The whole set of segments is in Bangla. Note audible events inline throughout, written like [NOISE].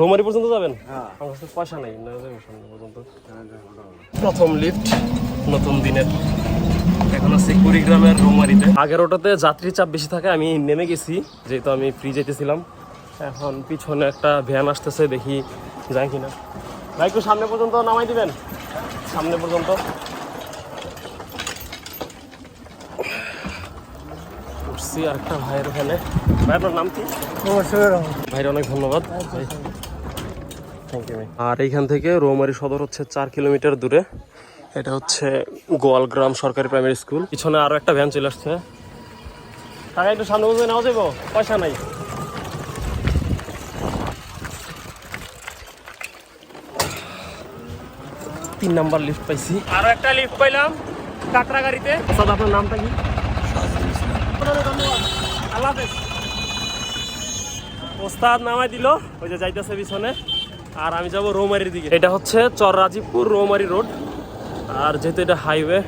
রোমারি পর্যন্ত যাবেন? হ্যাঁ। আমার কাছে পয়সা নেই না যাব সামনে পর্যন্ত। প্রথম লিফট নতুন দিনের। এখন আছে কুড়িগ্রামের রোমারিতে। আগের ওটাতে যাত্রী চাপ বেশি থাকে আমি নেমে গেছি যেহেতু আমি ফ্রি যেতেছিলাম এখন পিছনে একটা ভ্যান আসতেছে দেখি যায় কিনা। ভাই একটু সামনে পর্যন্ত নামাই দিবেন? সামনে পর্যন্ত। উঠছি আর একটা ভাইয়ের ওখানে। ভাই আপনার নাম কি? ভাইয়ের অনেক ধন্যবাদ। ভাই থ্যাংক ইউ আর এইখান থেকে রৌমারি সদর হচ্ছে চার কিলোমিটার দূরে। এটা হচ্ছে গোয়ালগ্রাম সরকারি প্রাইমারি স্কুল। পিছনে আরও একটা ভ্যান চলে আসছে। টাকা একটু সামনে নেওয়া যাব পয়সা নাই। তিন নাম্বার লিফট পাইছি। আরও একটা লিফট পাইলাম কাকড়া গাড়িতে। স্যার আপনার নামটা কি? ওস্তাদ নামাই দিল, ওই যে যাইতেছে পিছনে। আর আমি যাব রৌমারির দিকে। এটা হচ্ছে চর রাজীবপুর রৌমারি রোড। আর যেহেতু এটা হাইওয়ে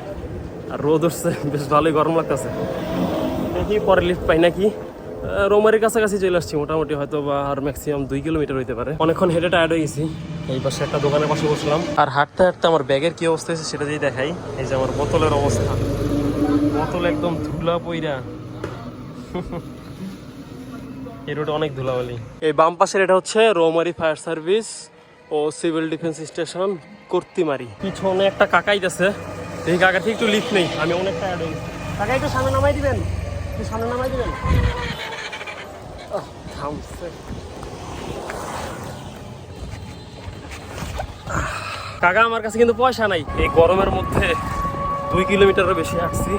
আর রোদ উঠছে, বেশ ভালোই গরম লাগতেছে। দেখি পরে লিফট পাই নাকি। রৌমারির কাছাকাছি চলে আসছি, মোটামুটি হয়তো বা আর ম্যাক্সিমাম দুই কিলোমিটার হইতে পারে। অনেকক্ষণ হেঁটে টায়ার্ড হয়ে গেছি। এই পাশে একটা দোকানের পাশে বসলাম। আর হাঁটতে হাঁটতে আমার ব্যাগের কি অবস্থা হয়েছে সেটা যদি দেখাই, এই যে আমার বোতলের অবস্থা। বোতল একদম ধুলা পইরা। এই রোডে অনেক ধুলাবালি। এই বাম পাশের এটা হচ্ছে রৌমারি ফায়ার সার্ভিস ও সিভিল ডিফেন্স স্টেশন কর্তিমারি। পিছনে একটা কাকাই আছে। এই কাকা ঠিক একটু লিফট নেই। আমি অনেক টায়ার্ড হই। কাকা একটু সামনে নামাই দিবেন? একটু সামনে নামাই দিবেন? থামছে। কাকা আমার কাছে কিন্তু পয়সা নাই। এই গরমের মধ্যে দুই কিলোমিটারের বেশি আসছি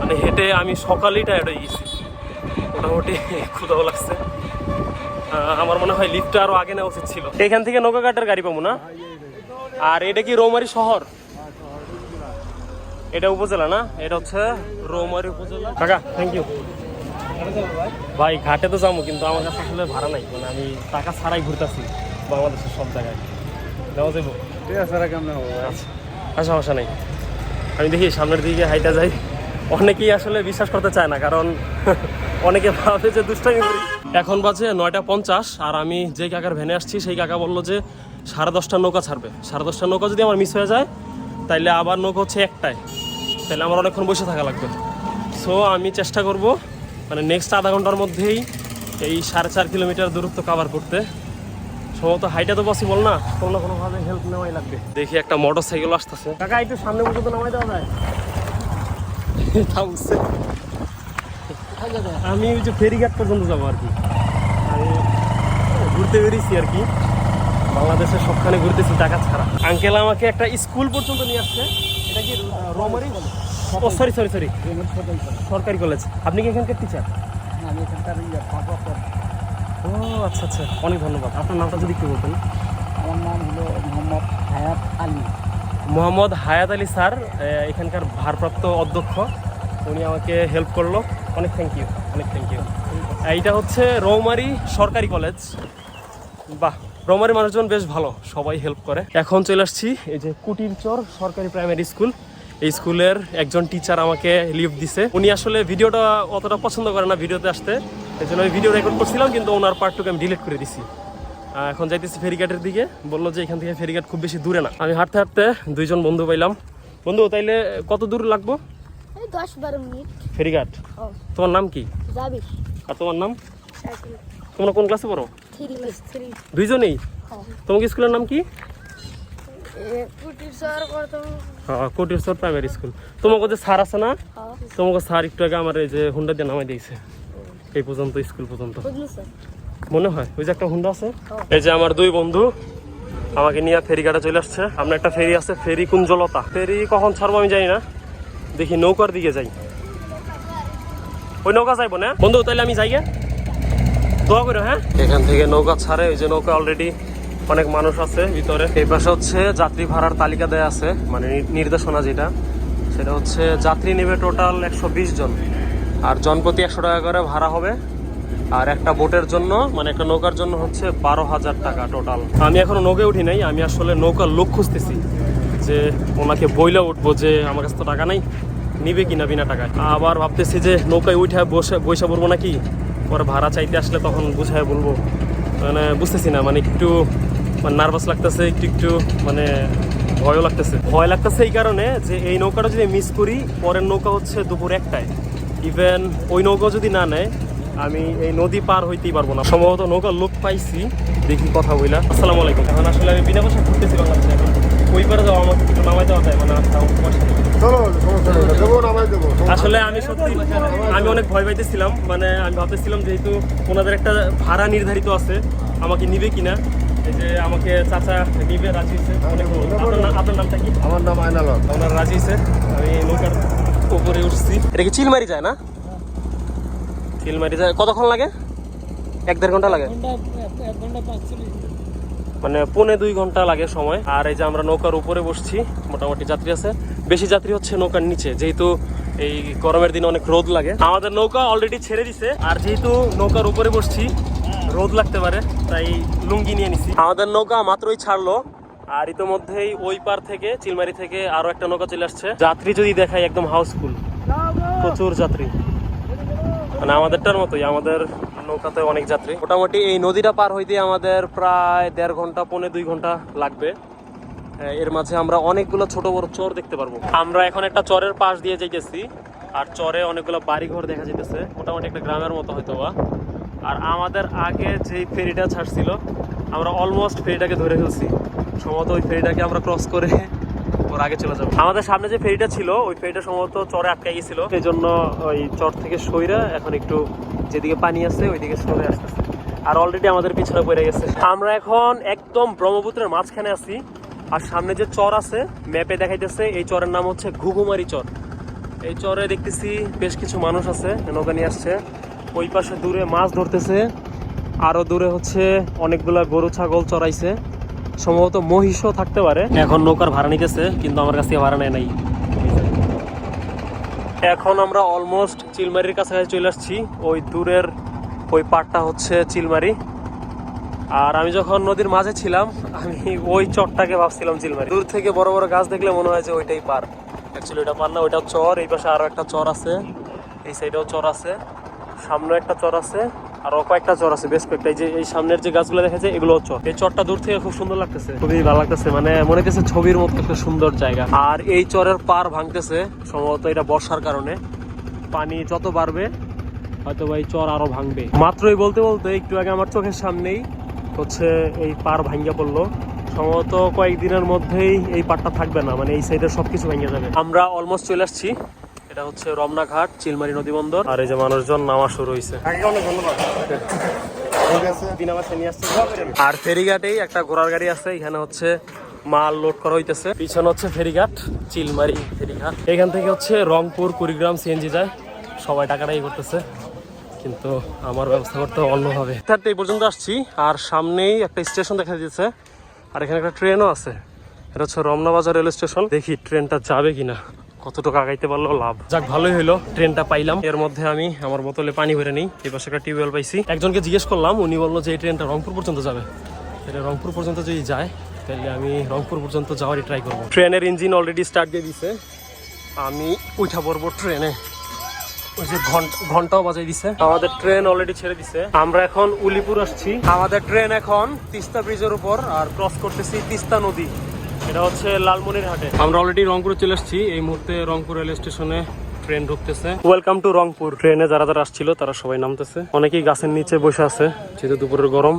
মানে হেঁটে আমি সকালেই টায়ার্ড হয়ে গেছি। মোটামুটি ক্ষুদাও লাগছে। আমার মনে হয় লিফটটা আরও আগে নেওয়া উচিত ছিল। এখান থেকে নৌকাঘাটের গাড়ি পাবো না? আর এটা কি রৌমারি শহর? এটা উপজেলা না? এটা হচ্ছে রৌমারি উপজেলা। কাকা থ্যাংক ইউ ভাই ঘাটে তো যাব কিন্তু আমার কাছে আসলে ভাড়া নাই। মানে আমি টাকা ছাড়াই ঘুরতেছি বাংলাদেশের সব জায়গায়। যাব ঠিক আছে আচ্ছা সমস্যা নেই। আমি দেখি সামনের দিকে হাইটা যাই। অনেকেই আসলে বিশ্বাস করতে চায় না কারণ অনেকে ভাবে যে দুষ্টামি করি। এখন বাজে নয়টা পঞ্চাশ আর আমি যে কাকার ভ্যানে আসছি সেই কাকা বলল যে সাড়ে দশটা নৌকা ছাড়বে। সাড়ে দশটা নৌকা যদি আমার মিস হয়ে যায় তাইলে আবার নৌকা হচ্ছে একটায়। তাহলে আমার অনেকক্ষণ বসে থাকা লাগবে। সো আমি চেষ্টা করব মানে নেক্সট আধা ঘণ্টার মধ্যেই এই সাড়ে চার কিলোমিটার দূরত্ব কভার করতে। সম্ভবত হাইটা তো পসিবল না কোনো না কোনোভাবে হেল্প নেওয়াই লাগবে। দেখি একটা মোটর সাইকেল আসতেছে। কাকা একটু সামনে পর্যন্ত নামাই দেওয়া যায়। [LAUGHS] আমি ওই যে ফেরিঘাট পর্যন্ত যাব আর কি। আমি ঘুরতে বেরিয়েছি আর কি। বাংলাদেশের সবখানে ঘুরতেছি টাকা ছাড়া। আঙ্কেল আমাকে একটা স্কুল পর্যন্ত নিয়ে আসছে। এটা কি রমারি? ও সরি সরি সরি সরকারি কলেজ। আপনি কি এখানকার টিচার আমি এখানকার ইয়ে ও আচ্ছা আচ্ছা। অনেক ধন্যবাদ। আপনার নামটা যদি একটু বলতেন। আমার নাম হলো মোহাম্মদ হায়াত আলী। মোহাম্মদ হায়াত আলী স্যার এখানকার ভারপ্রাপ্ত অধ্যক্ষ। উনি আমাকে হেল্প করল। অনেক থ্যাংক ইউ অনেক থ্যাংক ইউ এইটা হচ্ছে রৌমারি সরকারি কলেজ। বাহ, রৌমারি মানুষজন বেশ ভালো, সবাই হেল্প করে। এখন চলে আসছি এই যে কুটিরচর সরকারি প্রাইমারি স্কুল এই স্কুলের একজন টিচার আমাকে লিফট দিছে। উনি আসলে ভিডিওটা অতটা পছন্দ করে না ভিডিওতে আসতে। এই জন্য আমি ভিডিও রেকর্ড করছিলাম, কিন্তু ওনার পার্টটুকু আমি ডিলিট করে দিছি। এখন যাইতেছি ফেরিঘাটের দিকে। বলল যে এখান থেকে ফেরিঘাট খুব বেশি দূরে না। আমি হাঁটতে হাঁটতে দুইজন বন্ধু পাইলাম। বন্ধু, তাইলে কত দূর লাগবো? এই দশ বারো মিনিট। ফেরিঘাট? তোমার নাম কি? আর তোমার নাম? তোমরা কোন ক্লাসে পড়ো? দুইজনেই? তোমাকে স্কুলের নাম কি? করতাম হ্যাঁ প্রাইমারি স্কুল তোমাকে যে স্যার আছে না তোমাকে স্যার একটু আগে আমার এই যে হুন্ডা দিয়ে নামাই দিয়েছে। এই পর্যন্ত স্কুল পর্যন্ত। মনে হয়? ওই যে একটা হুন্ডা আছে? এই যে আমার দুই বন্ধু আমাকে নিয়ে ফেরিঘাটে চলে আসছে। আমরা একটা ফেরি আছে ফেরি কুঞ্জলতা। ফেরি কখন ছাড়বো আমি জানি না। দেখি নৌকার দিকে যাই। ওই নৌকা যাইবো না? বন্ধু তাহলে আমি যাই দোয়া করো হ্যাঁ? এখান থেকে নৌকা ছাড়ে, ওই যে নৌকা অলরেডি অনেক মানুষ আছে ভিতরে। এই পাশে হচ্ছে যাত্রী ভাড়ার তালিকা দেয়া আছে মানে নির্দেশনা যেটা। সেটা হচ্ছে যাত্রী নেবে টোটাল একশো বিশ জন। আর জনপ্রতি একশো টাকা করে ভাড়া হবে। আর একটা বোটের জন্য মানে একটা নৌকার জন্য হচ্ছে বারো হাজার টাকা টোটাল আমি এখনও নৌকে উঠি নাই, আমি আসলে নৌকার লোক খুঁজতেছি। যে ওনাকে বইলে উঠবো যে আমার কাছে তো টাকা নাই, নিবে কিনা বিনা টাকায়। আবার ভাবতেছি যে নৌকায় উঠে বসে বৈশা পড়ব নাকি? পরে ভাড়া চাইতে আসলে তখন বুঝায় বলব। মানে বুঝতেছি না মানে একটু মানে নার্ভাস লাগতেছে, একটু একটু মানে ভয়ও লাগতেছে। ভয় লাগতেছে এই কারণে যে এই নৌকাটা যদি মিস করি, পরের নৌকা হচ্ছে দুপুর একটায়। ইভেন ওই নৌকা যদি না নেয় আমি এই নদী পার হইতেই পারব না। সম্ভবত নৌকার লোক পাইছি। দেখি কথা বইলা। আসসালামু আলাইকুম। এখন আসলে আমি বিনা পয়সা ঘুরতেছি বাংলাদেশে। এখন ওই পারে যাওয়া আমাকে একটু নামাই দেওয়া যায় মানে আচ্ছা, আসলে আমি সত্যি আমি অনেক ভয় পাইতেছিলাম মানে আমি ভাবতেছিলাম যেহেতু ওনাদের একটা ভাড়া নির্ধারিত আছে আমাকে নিবে কিনা? এই যে আমাকে চাচা নিবে রাজি ধন্যবাদ। আপনার নাম- নামটা কি? আমার নাম আইনাল হক। ওনার রাজি আমি নৌকার উপরে উঠছি। এটা কি চিলমারি যায় না? চিলমারি যায় কতক্ষণ লাগে? এক দেড় ঘণ্টা লাগে? এক ঘণ্টা পাঁচচল্লিশ মানে পৌনে দুই ঘণ্টা লাগে সময়। আর এই যে আমরা নৌকার উপরে বসছি মোটামুটি যাত্রী আছে। বেশি যাত্রী হচ্ছে নৌকার নিচে যেহেতু এই গরমের দিনে অনেক রোদ লাগে। আমাদের নৌকা অলরেডি ছেড়ে দিছে আর যেহেতু নৌকার উপরে বসছি রোদ লাগতে পারে তাই লুঙ্গি নিয়ে নিছি। আমাদের নৌকা মাত্রই ছাড়লো আর ইতোমধ্যেই ওই পার থেকে চিলমারি থেকে আরও একটা নৌকা চলে আসছে। যাত্রী যদি দেখাই একদম হাউসফুল। প্রচুর যাত্রী। মানে আমাদেরটার মতোই, আমাদের নৌকাতে অনেক যাত্রী। মোটামুটি এই নদীটা পার হইতে আমাদের প্রায় দেড় ঘণ্টা, পৌনে দুই ঘণ্টা লাগবে। এর মাঝে আমরা অনেকগুলো ছোট বড় চর দেখতে পারব। আমরা এখন একটা চরের পাশ দিয়ে যাইতেছি, আর চরে অনেকগুলো বাড়িঘর দেখা যাইতেছে। মোটামুটি একটা গ্রামের মতো হয়তো বা। আর আমাদের আগে যেই ফেরিটা ছাড়ছিল, আমরা অলমোস্ট ফেরিটাকে ধরে ফেলছি। সম্ভবত ওই ফেরিটাকে আমরা ক্রস করে ওর আগে চলে যাব। আমাদের সামনে যে ফেরিটা ছিল, ওই ফেরিটা সম্ভবত চরে আটকে গেছিল। সেই জন্য ওই চর থেকে সইরা এখন একটু যেদিকে পানি আছে, ওইদিকে সরে আসতেছে। আর অলরেডি আমাদের পিছনে পড়ে গেছে। আমরা এখন একদম ব্রহ্মপুত্রের মাঝখানে আছি। আর সামনে যে চর আছে, ম্যাপে দেখাইতেছে, এই চরের নাম হচ্ছে ঘুঘুমারি চর। এই চরে দেখতেছি বেশ কিছু মানুষ আছে, নৌকা নিয়ে আসছে। ওই পাশে দূরে মাছ ধরতেছে। আরও দূরে হচ্ছে অনেকগুলা গরু, ছাগল চড়াইছে সম্ভবত মহিষও থাকতে পারে। এখন নৌকার ভাড়া নিতেছে, কিন্তু আমার কাছ থেকে ভাড়া নেয় নাই। এখন আমরা অলমোস্ট চিলমারির কাছাকাছি চলে আসছি। ওই দূরের ওই পাড়টা হচ্ছে চিলমারি। আর আমি যখন নদীর মাঝে ছিলাম, আমি ওই চরটাকে ভাবছিলাম চিলমারি। দূর থেকে বড় বড় গাছ দেখলে মনে হয় যে ওইটাই পার। অ্যাকচুয়ালি ওইটা পার না ওইটা চর। এই পাশে আরও একটা চর আছে। এই সাইডেও চর আছে। সামনে একটা চর আছে। আরও কয়েকটা চর আছে, বেশ কয়েকটা। যে, এই সামনের যে গাছগুলো দেখা যায় এগুলো চর। এই চরটা দূর থেকে খুব সুন্দর লাগতেছে। খুবই ভালো লাগতেছে মানে মনে হচ্ছে ছবির মতো একটা সুন্দর জায়গা। আর এই চরের পার ভাঙতেছে, সম্ভবত এটা বর্ষার কারণে। পানি যত বাড়বে হয়তো বা এই চর আরও ভাঙবে। মাত্রই বলতে বলতে একটু আগে আমার চোখের সামনেই হচ্ছে এই পার ভাঙ্গা পড়ল। সম্ভবত কয়েকদিনের মধ্যেই এই পারটা থাকবে না মানে এই সাইডের সবকিছু ভেঙে যাবে। আমরা অলমোস্ট চলে আসছি। এটা হচ্ছে রমনা ঘাট চিলমারি নদী বন্দর। আর এই যে মানুষজন নামা শুরু হয়েছে অনেক ধন্যবাদ। ঠিক আছে। আর ফেরিঘাটেই একটা ঘোড়ার গাড়ি আছে এখানে হচ্ছে মাল লোড করা হইতেছে। পিছনে হচ্ছে ফেরিঘাট চিলমারি ফেরিঘাট। এখান থেকে হচ্ছে রংপুর কুড়িগ্রাম সিএনজি যায়। সবাই টাকাটাই করতেছে কিন্তু আমার ব্যবস্থা করতে হবে। অন্যভাবে থার্টি এই পর্যন্ত আসছি আর সামনেই একটা স্টেশন দেখা দিয়েছে আর এখানে একটা ট্রেনও আছে। এটা হচ্ছে রমনা বাজার রেল স্টেশন। দেখি ট্রেনটা যাবে কিনা। কতটুকু আগাইতে পারল, লাভ। যাক, ভালোই হলো ট্রেনটা পাইলাম। এর মধ্যে আমি আমার বোতলে পানি ভরে নিই। এই পাশে একটা টিউবওয়েল পাইছি। একজনকে জিজ্ঞেস করলাম, উনি বলল যে, এই ট্রেনটা রংপুর পর্যন্ত যাবে? এটা রংপুর পর্যন্ত যদি যায়, তাহলে আমি রংপুর পর্যন্ত যাওয়ারই ট্রাই করব। ট্রেনের ইঞ্জিন অলরেডি স্টার্ট দিয়ে দিছে। আমি উঠা পড়ব ট্রেনে। ওই যে ঘণ্টা, ঘন্টাও বাজাই দিছে। আমাদের ট্রেন অলরেডি ছেড়ে দিছে। আমরা এখন উলিপুর আসছি। আমাদের ট্রেন এখন তিস্তা ব্রিজের উপর আর ক্রস করতেছি তিস্তা নদী। এটা হচ্ছে লালমনির হাটে আমরা অলরেডি রংপুরে চলে আসছি। এই মুহূর্তে রংপুর রেল স্টেশনে ট্রেন ঢুকতেছে। Welcome to Rangpur. ট্রেনে যারা যারা আসছিল তারা সবাই নামতেছে। অনেকেই গাছের নিচে বসে আছে যেহেতু দুপুরের গরম।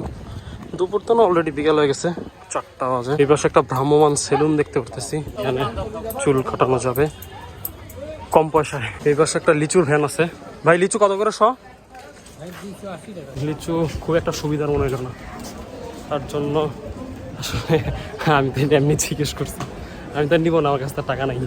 দুপুর তো না অলরেডি বিকাল হয়ে গেছে। চারটা বাজে। এই পাশে একটা ভ্রাম্যমান সেলুন দেখতে পারতেছি। এখানে চুল কাটানো যাবে। কম পয়সায়। এই পাশে একটা লিচুর ভ্যান আছে। ভাই লিচু কত করে শ? লিচু খুব একটা সুবিধার মনে হলো না। তার জন্য আসলে আমি তো এমনি জিজ্ঞেস করছি। আমি তো নিবো না আমার কাছে টাকা নাই।